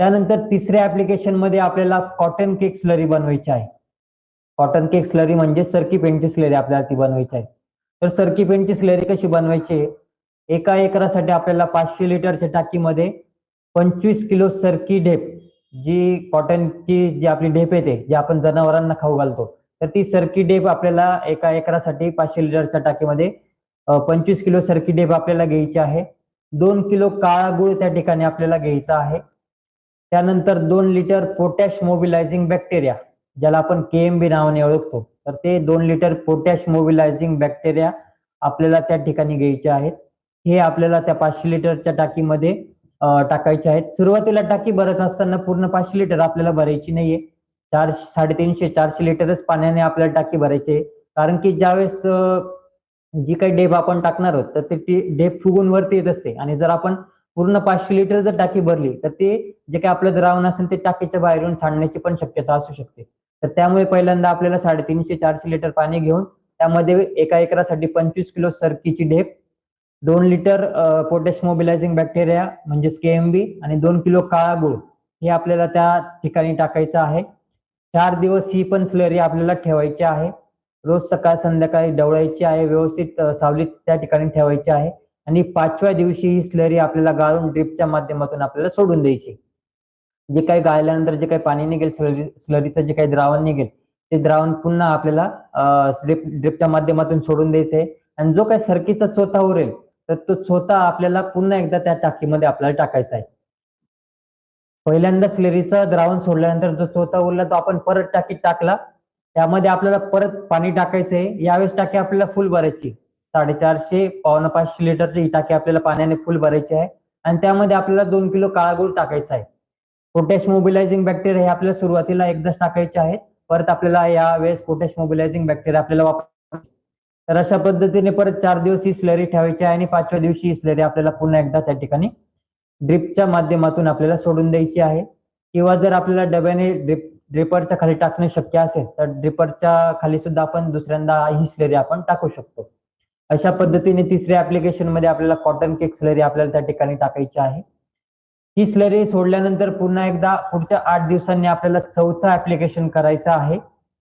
त्यानंतर तिसऱ्या ऍप्लिकेशनमध्ये आपल्याला कॉटन केक स्लरी बनवायची आहे. कॉटन केक स्लरी म्हणजे सरकी पेंटची स्लरी आपल्याला ती बनवायची आहे. तर सरकी पेंटची स्लरी कशी बनवायची? एका एकरासाठी आपल्याला पाचशे लिटरच्या टाकीमध्ये पंचवीस किलो सरकी ढेप जी कॉटनची जी आपली ढेप येते जी आपण जनावरांना खाऊ घालतो तर ती सरकी ढेप आपल्याला एका एकरासाठी पाचशे लिटरच्या टाकीमध्ये पंचवीस किलो सरकी ढेप आपल्याला घ्यायची आहे. दोन किलो काळा गुळ त्या ठिकाणी आपल्याला घ्यायचा आहे. त्यानंतर दोन लिटर पोटॅश मोबिलायझिंग बॅक्टेरिया ज्याला आपण केएमबी नावाने ओळखतो. तर ते दोन लिटर पोटॅश मोबिलायझिंग बॅक्टेरिया आपल्याला त्या ठिकाणी घ्यायचे आहेत. हे आपल्याला त्या पाचशे लिटरच्या टाकीमध्ये टाकायचे आहेत. सुरुवातीला टाकी भरत असताना पूर्ण पाचशे लिटर आपल्याला भरायची नाहीये. चार साडेतीनशे चारशे लिटरच पाण्याने आपल्याला टाकी भरायची आहे. कारण की ज्यावेळेस जी काही डेप आपण टाकणार आहोत तर ती डेप फुगून वरती येत असते. आणि जर आपण पूर्ण पाचशे लिटर जर टाकी भरली तर ते जे काही आपलं द्रावण असेल ते टाकीच्या बाहेरून सांडण्याची पण शक्यता असू शकते. तर त्यामुळे पहिल्यांदा आपल्याला साडेतीनशे चारशे लिटर पाणी घेऊन त्यामध्ये एका एकरासाठी पंचवीस किलो सरकीची ढेप दोन लिटर पोटॅश मोबिलायझिंग बॅक्टेरिया म्हणजेच केएमबी आणि दोन किलो काळा गुळ हे आपल्याला त्या ठिकाणी टाकायचं आहे. चार दिवस ही पण स्लरी आपल्याला ठेवायची आहे. रोज सकाळ संध्याकाळी डवळायची आहे व्यवस्थित सावलीत त्या ठिकाणी ठेवायची आहे. आणि पाचव्या दिवशी ही स्लरी आपल्याला गाळून ड्रिपच्या माध्यमातून आपल्याला सोडून द्यायची. जे काही गाळल्यानंतर जे काही पाणी निघेल स्लरी स्लरीचं जे काही द्रावण निघेल ते द्रावण पुन्हा आपल्याला ड्रिप ड्रिपच्या माध्यमातून सोडून द्यायचं. आहे आणि जो काही सरकीचा चोथा उरेल तर तो चोथा आपल्याला पुन्हा एकदा त्या टाकीमध्ये आपल्याला टाकायचा आहे. पहिल्यांदा स्लरीचा द्रावण सोडल्यानंतर जो चोथा उरला तो आपण परत टाकीत टाकला. त्यामध्ये आपल्याला परत पाणी टाकायचं आहे यावेळेस टाकी आपल्याला फुल भरायची. साडेचारशे पावणे पाचशे लिटरची ही टाकी आपल्याला पाण्याने फुल भरायची आहे. आणि त्यामध्ये आपल्याला दोन किलो काळा गुळ टाकायचा आहे. पोटॅश मोबिलायझिंग बॅक्टेरिया हे आपल्याला सुरुवातीला एकदाच टाकायचे आहेत. परत आपल्याला या वेळेस पोटॅश मोबिलायझिंग बॅक्टेरिया आपल्याला वापर तर अशा पद्धतीने परत चार दिवस ही स्लरी ठेवायची आहे आणि पाचव्या दिवशी ही स्लरी आपल्याला पुन्हा एकदा त्या ठिकाणी ड्रिपच्या माध्यमातून आपल्याला सोडून द्यायची आहे. किंवा जर आपल्याला डब्याने ड्रिप ड्रिपरच्या खाली टाकणे शक्य असेल तर ड्रिपरच्या खाली सुद्धा आपण दुसऱ्यांदा ही स्लरी आपण टाकू शकतो. अशा पद्धतीने तिसऱ्या ऍप्लिकेशनमध्ये आपल्याला कॉटन केक स्लरी आपल्याला त्या ठिकाणी टाकायची आहे. ही स्लरी सोडल्यानंतर पुन्हा एकदा पुढच्या आठ दिवसांनी आपल्याला चौथं ऍप्लिकेशन करायचं आहे.